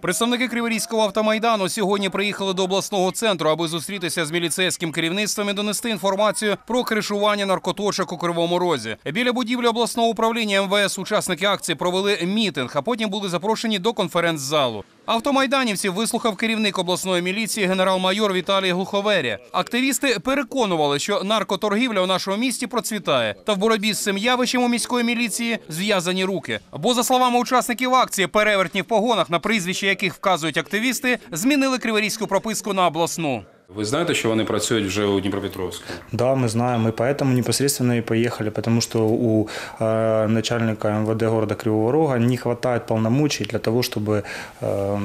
Представники Криворізького автомайдану сьогодні приїхали до обласного центру, аби зустрітися з міліцейським керівництвом і донести інформацію про кришування наркоточок у Кривому Розі. Біля будівлі обласного управління МВС учасники акції провели мітинг, а потім були запрошені до конференц-залу. Автомайданівців вислухав керівник обласної міліції генерал-майор Віталій Глуховеря. Активісти переконували, що наркоторгівля у нашому місті процвітає, та в боротьбі з цим явищем у міської міліції зв'язані руки. Бо, за словами учасників акції, перевертні в погонах, на прізвище яких вказують активісти, змінили криворізьку прописку на обласну. Ви знаєте, що вони працюють вже у Дніпропетровську? Да, мы знаем, и поэтому непосредственно и поехали, потому что у э, начальника МВД города Кривого Рога не хватает полномочий для того, чтобы э,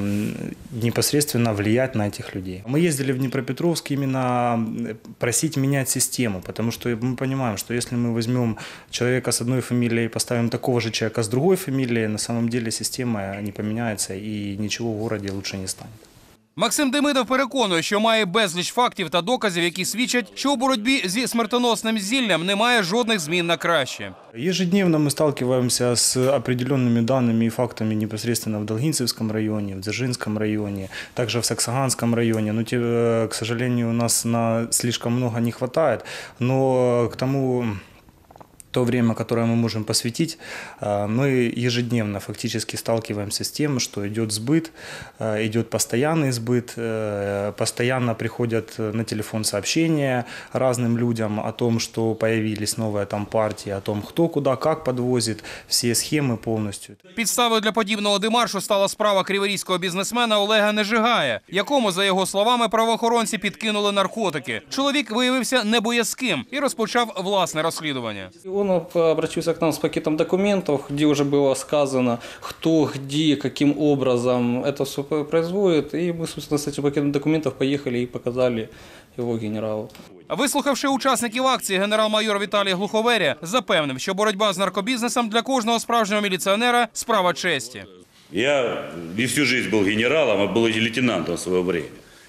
непосредственно влиять на этих людей. Мы ездили в Днепропетровск именно просить менять систему, потому что мы понимаем, что если мы возьмем человека с одной фамилией и поставим такого же человека с другой фамилией, на самом деле система не поменяется и ничего в городе лучше не станет. Максим Демидов переконує, що має безліч фактів та доказів, які свідчать, що у боротьбі зі смертоносним зіллям немає жодних змін на краще. Ежедневно мы сталкиваемся с определенными данными и фактами непосредственно в Долгинцевском районе, в Дзержинском районе, также в Саксаганском районе. Но, те, э, к сожалению, у нас на слишком много не хватает. Но к тому то время, которое мы можем посвятить, э, мы ежедневно фактически сталкиваемся с тем, что идет сбыт, э, идет постоянный сбыт, э, постоянно приходят на телефон сообщения разным людям о том, что появились новые там партии, о том, кто куда, как подвозит, все схемы полностью. Підставою для подібного демаршу стала справа криворізького бізнесмена Олега Нежигая, якому, за його словами, правоохоронці підкинули наркотики. Чоловік виявився небоязким і розпочав власне розслідування. Он обратился к нам с пакетом документов, где уже было сказано, кто, где, каким образом это все производит. И мы, собственно, с этим пакетом документов поехали и показали его генералу. Вислухавши учасників акції, генерал-майор Віталій Глуховеря запевнив, що боротьба з наркобізнесом для кожного справжнього міліціонера справа честі. Я не всю жизнь был генералом, а был и лейтенантом в свое время.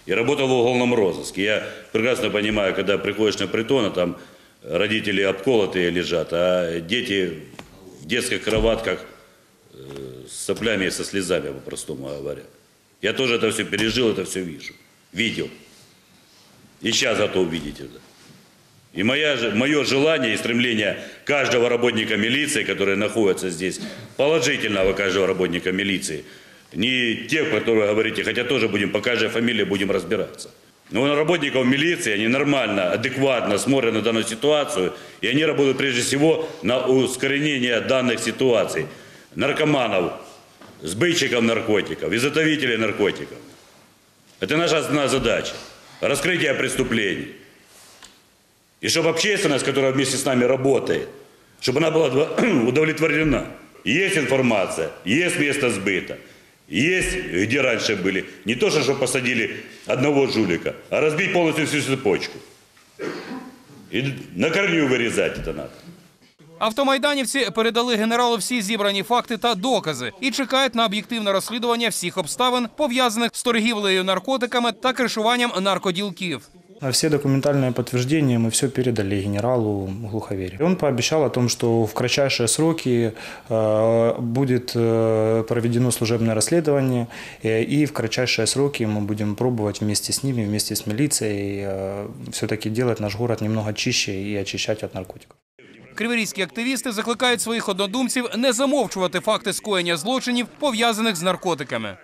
И работал в уголовном розыске. Я прекрасно понимаю, когда приходишь на притон, а там родители обколотые лежат, а дети в детских кроватках э, с соплями и со слезами, по-простому говоря. Я тоже это все пережил, это все вижу. Видел. И сейчас готов видеть это. И моя, мое желание и стремление каждого работника милиции, который находится здесь, положительного каждого работника милиции, не тех, которые говорите, хотя тоже будем по каждой фамилии будем разбираться. Но у работников милиции, они нормально, адекватно смотрят на данную ситуацию, и они работают прежде всего на ускорение данных ситуаций. Наркоманов, сбытчиков наркотиков, изготовителей наркотиков. Это наша основная задача. Раскрытие преступлений. И чтобы общественность, которая вместе с нами работает, чтобы она была удов- удовлетворена. Есть информация, есть место сбыта, есть где раньше были. Не то, что чтобы посадили одного жулика, а разбить полностью всю цепочку. И на корню вырезать это надо. Автомайданівці передали генералу всі зібрані факти та докази і чекають на об'єктивне розслідування всіх обставин, пов'язаних з торгівлею наркотиками та кришуванням наркоділків. А Все документальные подтверждения мы все передали генералу Глуховере. Он пообещал о том, что в кратчайшие сроки э, будет э, проведено служебное расследование, э, и в кратчайшие сроки мы будем пробовать вместе с ними, вместе с милицией, все-таки делать наш город немного чище и очищать от наркотиков. Криворізькі активісти закликають своїх однодумців не замовчувати факти скоєння злочинів, пов'язаних з наркотиками.